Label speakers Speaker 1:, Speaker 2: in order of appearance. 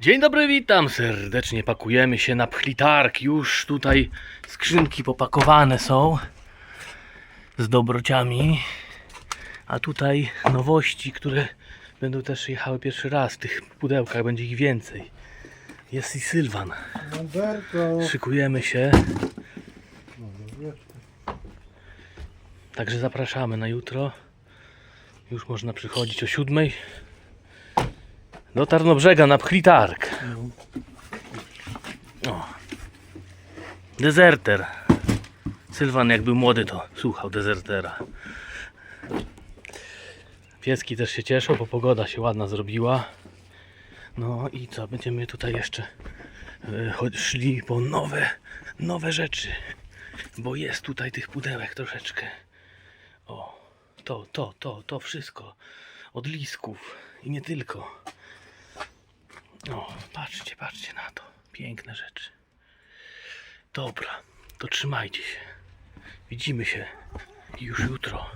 Speaker 1: Dzień dobry, witam serdecznie. Pakujemy się na pchlitark. Już tutaj skrzynki popakowane są z dobrociami. A tutaj nowości, które będą też jechały pierwszy raz. W tych pudełkach będzie ich więcej. Jest i Sylwan. Szykujemy się. Także zapraszamy na jutro. Już można przychodzić o siódmej. Do Tarnobrzega na Pchlitark. O. Dezerter. Sylwan jak był młody to słuchał dezertera. Pieski też się cieszą, bo pogoda się ładna zrobiła. No i co, będziemy tutaj jeszcze e, szli po nowe, nowe rzeczy. Bo jest tutaj tych pudełek troszeczkę. O, to, to, to, to wszystko. Od lisków i nie tylko. O, patrzcie, patrzcie na to. Piękne rzeczy. Dobra, to trzymajcie się. Widzimy się już jutro.